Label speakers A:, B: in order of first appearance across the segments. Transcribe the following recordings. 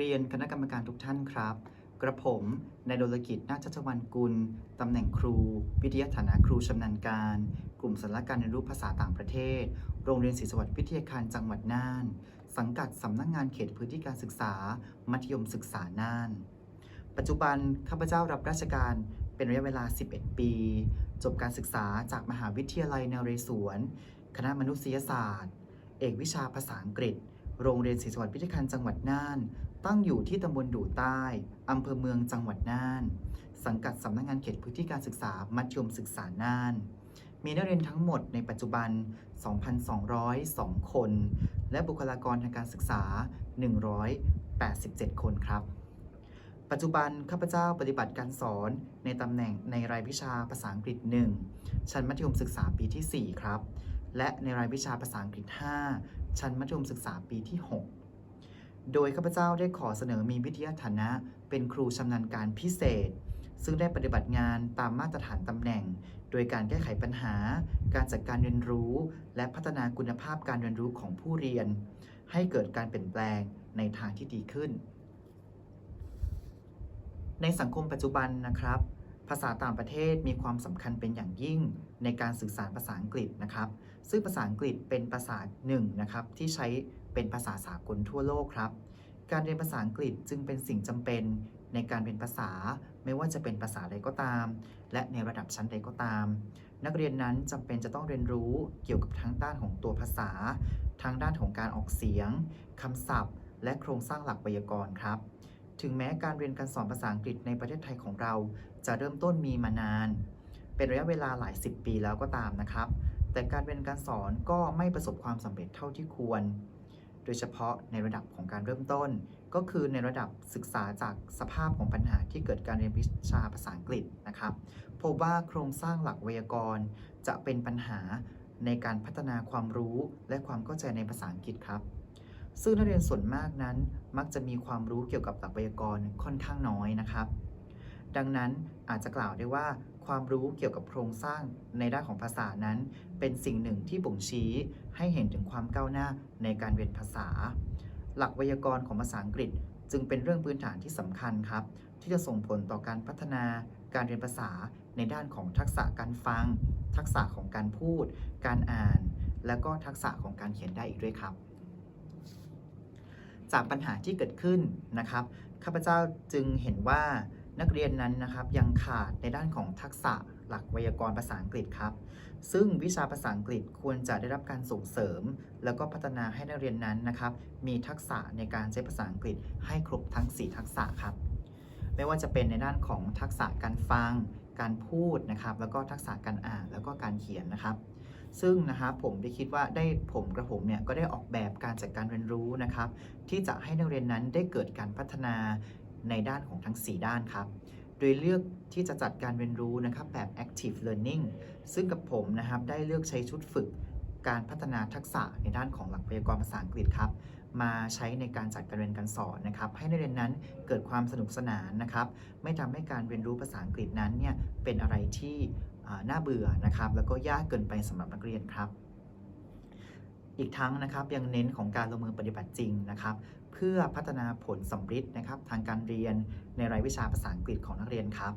A: เรียนคณะกรรมการทุกท่านครับ กระผมนายดลกิจนาชชวันกุล ตำแหน่งครู วิทยาฐานะครูชำนาญการ กลุ่มสารการเรียนรู้ภาษาต่างประเทศ โรงเรียนศรีสวัสดิ์วิทยาคารจังหวัดน่าน สังกัดสำนักงงานเขตพื้นที่การศึกษา มัธยมศึกษาน่าน ปัจจุบันข้าพเจ้ารับราชการเป็นระยะเวลา 11 ปี จบการศึกษาจากมหาวิทยาลัยนเรศวร คณะมนุษยศาสตร์ เอกวิชาภาษาอังกฤษ โรงเรียนศรีสวัสดิ์วิทยาคารจังหวัดน่าน ตั้งอยู่ที่ตำบลดู่ใต้อำเภอเมืองจังหวัดน่าน สังกัดสำนักงานเขตพื้นที่การศึกษามัธยมศึกษาน่าน มีนักเรียนทั้งหมดในปัจจุบัน 2,202 คน และบุคลากรทางการศึกษา 187 คนครับ ปัจจุบันข้าพเจ้าปฏิบัติการสอนในตำแหน่งในรายวิชาภาษาอังกฤษ 1 ชั้นมัธยมศึกษาปีที่ 4 ครับ และในรายวิชาภาษาอังกฤษ 5 ชั้นมัธยมศึกษาปีที่ 6 โดยข้าพเจ้าได้ขอเสนอมีวิทยาฐานะ เป็นครูชำนาญการพิเศษ ซึ่งได้ปฏิบัติงานตามมาตรฐานตำแหน่ง โดยการแก้ไขปัญหา การจัดการเรียนรู้ และพัฒนาคุณภาพการเรียนรู้ของผู้เรียน ให้เกิดการเปลี่ยนแปลงในทางที่ดีขึ้น ในสังคมปัจจุบันนะครับ ภาษาต่างประเทศมีความสำคัญเป็นอย่างยิ่งในการสื่อสารภาษาอังกฤษนะครับ ซึ่งภาษาอังกฤษเป็นภาษาหนึ่งนะครับที่ใช้ เป็นภาษาสากลทั่วโลกครับ การเรียนภาษาอังกฤษจึงเป็นสิ่งจำเป็นในการเรียนภาษาไม่ว่าจะเป็นภาษาใดก็ตาม และในระดับชั้นใดก็ตาม นักเรียนนั้นจำเป็นจะต้องเรียนรู้เกี่ยวกับทั้งด้านของตัวภาษาทางด้านของการออกเสียงคำศัพท์ และโครงสร้างหลักไวยากรณ์ครับ ถึงแม้การเรียนการสอนภาษาอังกฤษในประเทศไทยของเรา จะเริ่มต้นมีมานาน เป็นระยะเวลาหลายสิบปีแล้วก็ตามนะครับ แต่การเรียนการสอนก็ไม่ประสบความสำเร็จเท่าที่ควร ยเฉพาะในระดับของการเริ่มต้น ก็คือในระดับศึกษาจากสภาพของปัญหาที่เกิดการเรียนวิชาภาษาอังกฤษนะครับพบว่าโครงสร้างหลักไวยากรณ์ จะเป็นปัญหาในการพัฒนาความรู้และความเข้าใจในภาษาอังกฤษครับ ซึ่งนักเรียนส่วนมากนั้นมักจะมีความรู้เกี่ยวกับหลักไวยากรณ์ค่อนข้างน้อยนะครับ ดังนั้นอาจจะกล่าวได้ว่า ความรู้เกี่ยวกับโครงสร้างในด้านของภาษานั้น เป็นสิ่งหนึ่งที่บ่งชี้ให้เห็นถึงความก้าวหน้าในการเรียนภาษา หลักไวยากรณ์ของภาษาอังกฤษ จึงเป็นเรื่องพื้นฐานที่สำคัญครับ ที่จะส่งผลต่อการพัฒนาการเรียนภาษาในด้านของทักษะการฟัง ทักษะของการพูด การอ่าน และก็ทักษะของการเขียนได้อีกด้วยครับ จากปัญหาที่เกิดขึ้นนะครับข้าพเจ้าจึงเห็นว่า นักเรียนนั้นนะครับยังขาดในด้านของทักษะหลักไวยากรณ์ภาษาอังกฤษครับ ซึ่งวิชาภาษาอังกฤษควรจะได้รับการส่งเสริม แล้วก็พัฒนาให้นักเรียนนั้นนะครับมีทักษะในการใช้ภาษาอังกฤษให้ครบทั้ง 4 ทักษะครับ ไม่ว่าจะเป็นในด้านของทักษะการฟัง การพูดนะครับ แล้วก็ทักษะการอ่านแล้วก็การเขียนนะครับซึ่งนะครับผมได้คิดว่าได้ผมกระผมเนี่ยก็ได้ออกแบบการจัดการเรียนรู้นะครับ ที่จะให้นักเรียนนั้นได้เกิดการพัฒนา ในด้านของทั้ง 4 ด้านครับ โดยเลือกที่จะจัดการเรียนรู้นะครับแบบ active learning ซึ่งกับผมนะครับได้เลือกใช้ชุดฝึกการพัฒนาทักษะในด้านของหลักไวยากรณ์ภาษาอังกฤษครับ มาใช้ในการจัดการเรียนการสอนนะครับ ให้นักเรียนนั้นเกิดความสนุกสนานนะครับ ไม่ทำให้การเรียนรู้ภาษาอังกฤษนั้นเนี่ยเป็นอะไรที่น่าเบื่อนะครับ แล้วก็ยากเกินไปสำหรับนักเรียนครับ อีกทั้งนะครับยังเน้นของการลงมือปฏิบัติจริงนะครับ พื่อพัฒนาผลสำฤทธิ์นะครับ ทางการเรียนในรายวิชาภาษาอังกฤษของนักเรียนครับ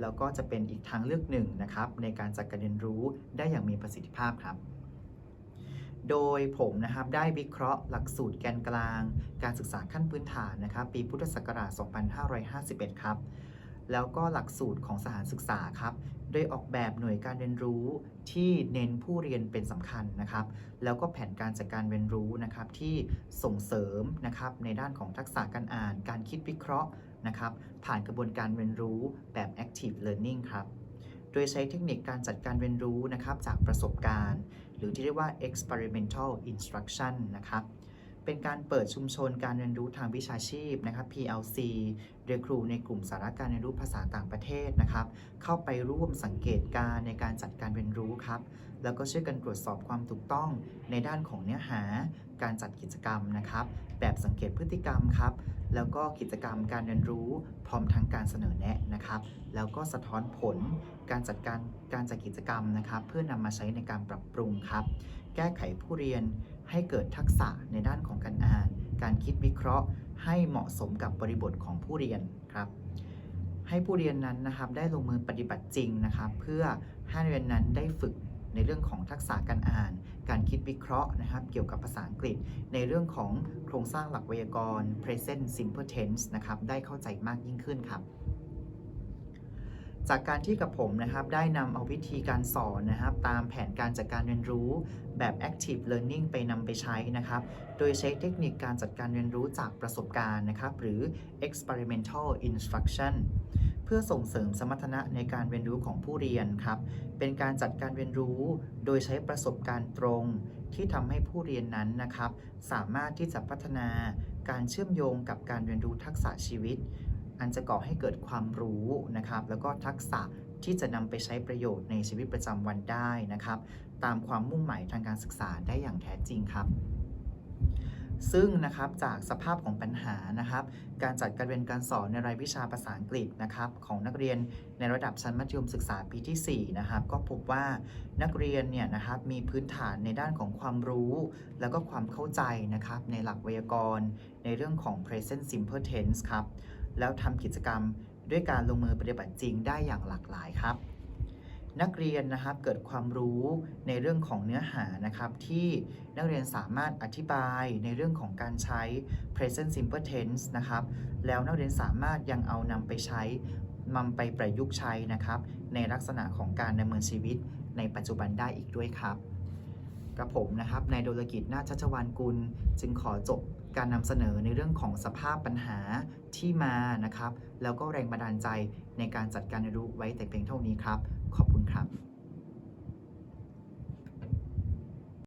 A: แล้วก็จะเป็นอีกทางเลือกหนึ่งนะครับ ในการจัดการเรียนรู้ได้อย่างมีประสิทธิภาพครับ โดยผมนะครับได้วิเคราะห์หลักสูตรแกนกลาง การศึกษาขั้นพื้นฐานนะครับ ปีพุทธศักราช 2551 ครับแล้วก็หลักสูตรของสถานศึกษาครับ โดยออกแบบหน่วยการเรียนรู้ที่เน้นผู้เรียนเป็นสำคัญนะครับ แล้วก็แผนการจัดการเรียนรู้นะครับที่ส่งเสริมนะครับในด้านของทักษะการอ่าน การคิดวิเคราะห์นะครับผ่านกระบวนการเรียนรู้แบบ active learning ครับ โดยใช้เทคนิคการจัดการเรียนรู้นะครับจากประสบการณ์ หรือที่เรียกว่า experimental instruction นะครับ เป็นการเปิดชุมชนการเรียนรู้ทางวิชาชีพนะครับ PLC โดยครูในกลุ่มสาระการเรียนรู้ภาษาต่างประเทศนะครับ เข้าไปร่วมสังเกตการในการจัดการเรียนรู้ครับ แล้วก็ช่วยกันตรวจสอบความถูกต้องในด้านของเนื้อหา การจัดกิจกรรมนะครับ แบบสังเกตพฤติกรรมครับ แล้วก็กิจกรรมการเรียนรู้พร้อมทั้งการเสนอแนะนะครับ แล้วก็สะท้อนผลการจัดการการจัดกิจกรรมนะครับ เพื่อนำมาใช้ในการปรับปรุงครับ แก้ไขผู้เรียน ให้เกิดทักษะในด้านของการอ่าน การคิดวิเคราะห์ ให้เหมาะสมกับบริบทของผู้เรียนครับ ให้ผู้เรียนนั้นนะครับได้ลงมือปฏิบัติจริงนะครับ เพื่อให้นักเรียนนั้นได้ฝึกในเรื่องของทักษะการอ่าน การคิดวิเคราะห์นะครับ เกี่ยวกับภาษาอังกฤษ ในเรื่องของโครงสร้างหลักไวยากรณ์ present simple tense นะครับ ได้เข้าใจมากยิ่งขึ้นครับ จากการที่กับผมนะครับได้นำเอาวิธีการสอนนะครับตามแผนการจัดการเรียนรู้แบบ active learning ไปนำไปใช้นะครับ โดยใช้เทคนิคการจัดการเรียนรู้จากประสบการณ์นะครับ หรือ experimental instruction เพื่อส่งเสริมสมรรถนะในการเรียนรู้ของผู้เรียนครับ เป็นการจัดการเรียนรู้ โดยใช้ประสบการณ์ตรง ที่ทำให้ผู้เรียนนั้นนะครับ สามารถที่จะพัฒนาการเชื่อมโยงกับการเรียนรู้ทักษะชีวิต อันจะก่อให้เกิดความรู้นะครับ แล้วก็ทักษะที่จะนำไปใช้ประโยชน์ในชีวิตประจำวันได้นะครับ ตามความมุ่งหมายทางการศึกษาได้อย่างแท้จริงครับซึ่งนะครับจากสภาพของปัญหานะครับ การจัดการเรียนการสอนในรายวิชาภาษาอังกฤษนะครับ ของนักเรียนในระดับชั้นมัธยมศึกษาปีที่4นะครับ ก็พบว่านักเรียนเนี่ยนะครับมีพื้นฐานในด้านของความรู้ แล้วก็ความเข้าใจนะครับ ในหลักไวยากรณ์ ในเรื่องของ present simple tense ครับ แล้วทำกิจกรรมด้วยการลงมือปฏิบัติจริงได้อย่างหลากหลายครับ นักเรียนนะครับเกิดความรู้ในเรื่องของเนื้อหานะครับ ที่นักเรียนสามารถอธิบายในเรื่องของการใช้ present simple tense นะครับ แล้วนักเรียนสามารถยังเอานำไปใช้นำไปประยุกต์ใช้นะครับ ในลักษณะของการดำเนินชีวิตในปัจจุบันได้อีกด้วยครับ กระผมนะครับนายโดลกิจนาชัชวานกุล จึงขอจบการนำเสนอในเรื่องของสภาพปัญหาที่มานะครับ แล้วก็แรงบันดาลใจในการจัดการเรียนรู้ไว้แต่เพียงเท่านี้ครับ ขอบคุณครับ